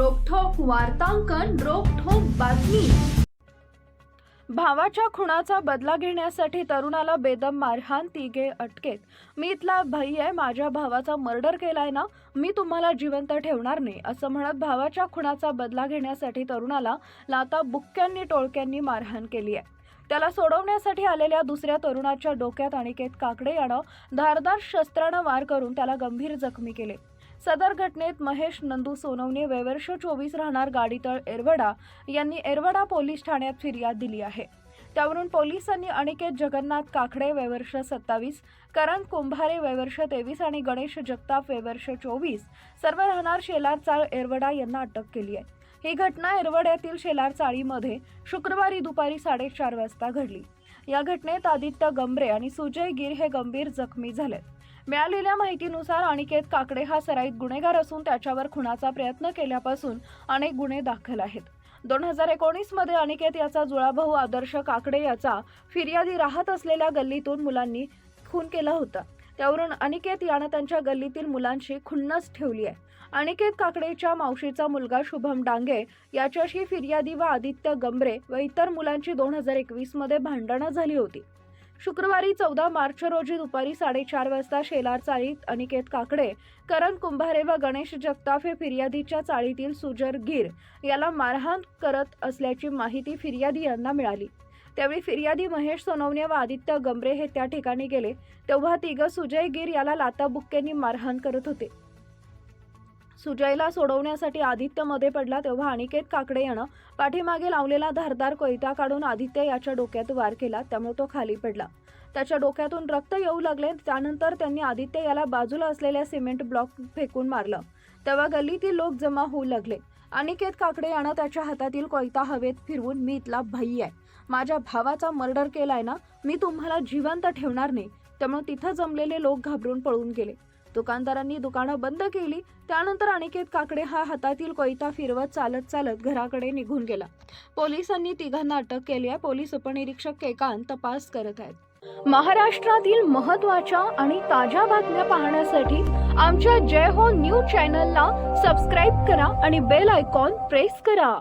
वार्तांकन रोखोक बातमी. भावाच्या खुणाचा बदला घेण्यासाठी तरुणाला बेदम मारहाण तिघे अटकेत. मी इथला भाई आहे माझ्या भावाचा मर्डर केलाय ना मी तुम्हाला जिवंत ठेवणार नाही असं म्हणत भावाच्या खुणाचा बदला घेण्यासाठी तरुणाला लाता बुक्क्यांनी टोळक्यांनी मारहाण केली आहे. त्याला सोडवण्यासाठी आलेल्या दुसऱ्या तरुणाच्या डोक्यात अनिकेत काकडे यानं धारदार शस्त्रानं वार करून त्याला गंभीर जखमी केले. सदर घटनेत महेश नंदू सोनवणे वेवर्ष चोवीस राहणार गाडीतळ एरवडा यांनी एरवडा पोलीस ठाण्यात फिर्याद दिली आहे. त्यावरून पोलिसांनी अनिकेत जगन्नाथ काकडे वेवर्ष सत्तावीस करण कुंभारे वेवर्ष तेवीस आणि गणेश जगताप वेवर्ष चोवीस सर्व राहणार शेलार चाळ एरवडा यांना अटक केली आहे. ही घटना एरवड्यातील शेलार चाळीमध्ये शुक्रवारी दुपारी साडेचार वाजता घडली. या घटनेत आदित्य गंबरे आणि सुजय गिर हे गंभीर जखमी झालेत मिळालेल्या माहितीनुसार अनिकेत काकडे हा सराईत गुन्हेगार असून त्याच्यावर खुनाचा प्रयत्न केल्यापासून अनेक गुन्हे दाखल आहेत. दोन हजार एकोणीसमध्ये अनिकेत याचा जुळाभाऊ आदर्श काकडे याचा फिर्यादी राहत असलेल्या गल्लीतून मुलांनी खून केला होता. त्यावरून अनिकेत यानं त्यांच्या गल्लीतील मुलांशी खुन्नस ठेवली आहे. अनिकेत काकडेच्या मावशीचा मुलगा शुभम डांगे याच्याशी फिर्यादी व आदित्य गंबरे व इतर मुलांची दोन हजार एकवीसमध्ये भांडणं झाली होती. शुक्रवारी चौदा मार्च रोजी दुपारी साडेचार वाजता शेलार चाळीत अनिकेत काकडे करण कुंभारे व गणेश जगताप हे फिर्यादीच्या चाळीतील सुजर गिर याला मारहाण करत असल्याची माहिती फिर्यादी यांना मिळाली. त्यावेळी फिर्यादी महेश सोनवणे व आदित्य गंबरे हे त्या ठिकाणी गेले. तेव्हा तिघं सुजय गिर याला लाताबुक्क्यांनी मारहाण करत होते. सुजयला सोडवण्यासाठी आदित्यमध्ये पडला तेव्हा अनिकेत काकडे यानं पाठीमागे लावलेला धारदार कोयता काढून आदित्य याच्या डोक्यात वार केला त्यामुळे तो खाली पडला. त्याच्या डोक्यातून रक्त येऊ लागले त्यानंतर त्यांनी आदित्य याला बाजूला असलेल्या सिमेंट ब्लॉक फेकून मारलं. तेव्हा गल्लीतील लोक जमा होऊ लागले. अनिकेत काकडे यानं त्याच्या हातातील कोयता हवेत फिरवून मी इथला भाई आहे. माझ्या भावाचा मर्डर केलाय ना मी तुम्हाला जिवंत ठेवणार नाही. त्यामुळे तिथं जमलेले लोक घाबरून पळून गेले. दुकानदारांनी दुकानं बंद केली. त्यानंतर अनिकेत काकडे हा हातातील कोयता फिरवत चालत चालत घराकडे निघून गेला. पोलिसांनी तिघांना अटक केली आहे. पोलीस उपनिरीक्षक केकांत तपास करत आहेत. महाराष्ट्रातील महत्त्वाच्या आणि ताज्या बातम्या पाहण्यासाठी आमच्या जय हो न्यूज चॅनलला सबस्क्राईब करा आणि बेल आयकॉन प्रेस करा.